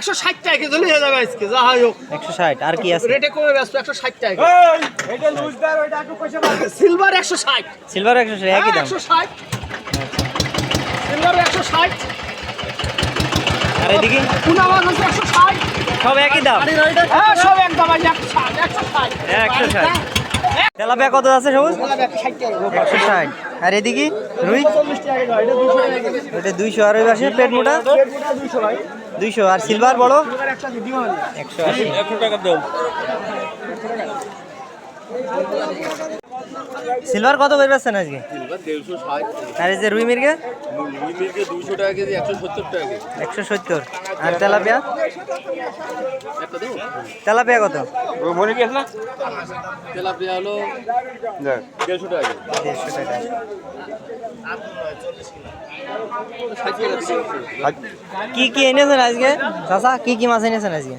একশো ষাট টাকা কেজি হয়ে যাবে আজকে যা হয় হোক। একশো ষাট আর কি আছে? রেটে কমে ব্যস্ত একশো ষাট টাকা সিলভার একশো ষাট। সিলভার একশো ষাট একই দাম? একশো ষাট। সিলভার একশো ষাট। আর এদিকে? পুনা মাছ হচ্ছে একশো ষাট। সব একই দাম? হ্যাঁ সব একদম আছে একশো ষাট একশো ষাট। একশো ষাট। তেলাপিয়া কত আছে সবুজ? একশো ষাট। আর এদিকে? রুই? ওটা দুইশো আর ওই পাশে পেট মোটা? দুইশো আর সিলভার বড় একশো আশি। সিলভার কত বের পাচ্ছেন আজকে? আর এই যে রুই মির্গে? দুশো টাকা কেজি একশো সত্তর টাকা একশো সত্তর। আর তেলাপিয়া? তেলাপিয়া কত? তেলাপিয়া হলো দেড়শো টাকা দেড়শো টাকা। কি কি এনেছেন আজকে? চাচা কি কি মাছ এনেছেন আজকে?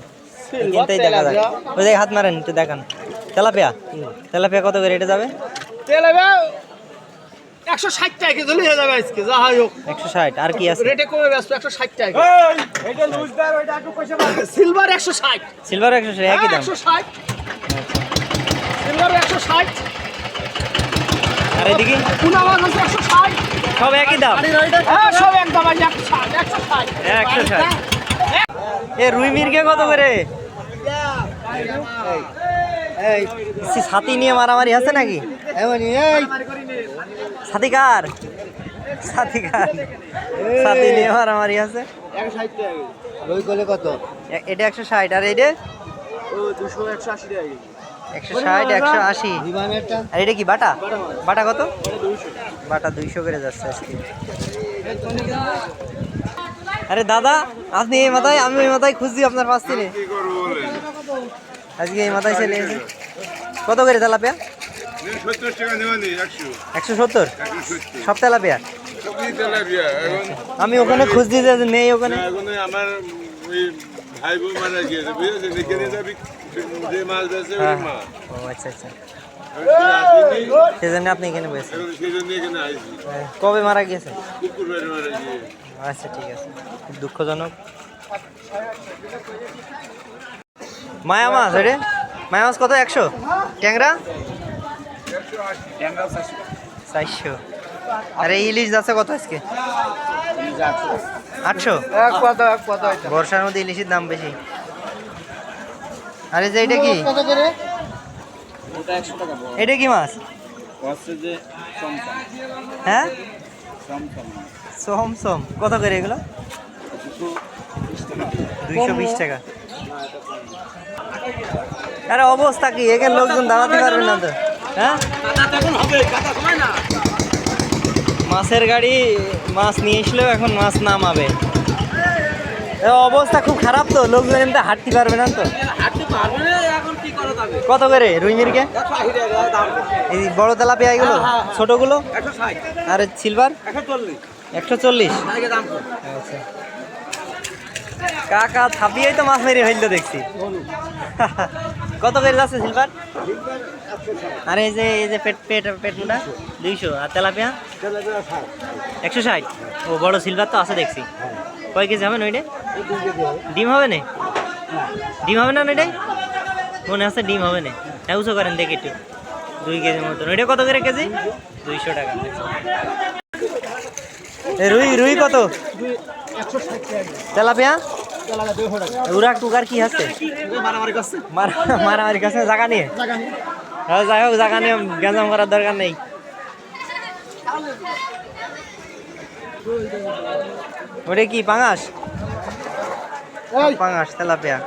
কিনতেই দেখা যায়। ওই হাত মারেন একটু দেখান। তেলাপিয়া? তেলাপিয়া কত করে? এটা যাবে? তেল হবে একশো ষাট টাকা কেজি হয়ে যাবে আজকে যা হয় হোক। একশো ষাট আর কি আছে? রেটে কমে ব্যস্ত একশো ষাট টাকা সিলভার একশো ষাট। সিলভার একশো ষাট একই দাম? একশো ষাট। সিলভার একশো ষাট। আর এদিকে? পুনা মাছ হচ্ছে একশো ষাট। সব একই দাম? হ্যাঁ সব একদম আছে একশো ষাট একশো ষাট। একশো ষাট। এ রুই মির্গে কত করে? এই সে নিয়ে মারামারি আছে নাকি? কার ছাতি কার নিয়ে মারামারি আছে। এটা একশো একশো একশো আশি। এটা কি, বাটা? বাটা কত? বাটা দুইশো করে যাচ্ছে আরে দাদা, আপনি এই মাথায়, আমি ওই মাথায় খুঁজছি আপনার পাশ থেকে। আজকে এই মাথায় এসেছি কত করে তেলাপিয়া? একশো সত্তর? সব তেলাপিয়া? আমি ওখানে খুঁজছি যে নেই ওখানে। আমার ভাই গিয়েছে হ্যাঁ। মাছ ও আচ্ছা আচ্ছা। সেজন্য আপনি এখানে বসেছেন হ্যাঁ, কবে মারা গিয়েছে? মারা গিয়ে আচ্ছা ঠিক আছে। খুব দুঃখজনক। মায়া মাছ রে মায়া মাছ কত? একশো? ট্যাংরা? চারশো। আরে ইলিশ যাচ্ছে কত আজকে? আটশো? এক পাতা বর্ষার মধ্যে ইলিশের দাম বেশি। আরে যে এটা কি? এটা কি মাছ? হ্যাঁ? সোম সোম কত করে এগুলো? দুইশো বিশ টাকা। আরে অবস্থা কি? এখানে লোকজন দাঁড়াতে পারবে না তো। হ্যাঁ? মাছের গাড়ি মাছ নিয়ে এসলেও এখন মাছ নামাবে। অবস্থা খুব খারাপ তো। লোকজন এমনি হাঁটতে পারবে না তো। কত করে? রুই মিরকে এই বড় তেলাপিয়া এগুলো ছোটগুলো? আর সিলভার? একশো চল্লিশ? আচ্ছা। কাকা ছাপিয়েই তো মাছ মেরে হইল দেখছি। কত করে যাচ্ছে সিলভার আর এই যে এই যে পেট পেট পেট মোটা, দুইশো। আর তেলাপিয়া? একশো ষাট। ও, বড় সিলভার তো আছে দেখছি। কয় কেজি হবে না ওইটা ডিম হবে না? ডিম হবে না ওইটাই মনে আছে ডিম হবে না। হ্যাঁ উঁচু করেন দেখি একটু। দুই কেজির মতো। ওইটা কত করে কেজি? দুইশো টাকা। রুই রুই কত? তেলাপিয়া? উড়াক টুকার কি আছে? মারামারি করছে মারা- মারামারি কাছে জায়গা নিয়ে? হ্যাঁ যাই হোক জায়গা নিয়ে গ্যাঞ্জাম করার দরকার নেই। ওটা কি পাঙাশ? পাঙাশ তেলাপিয়া।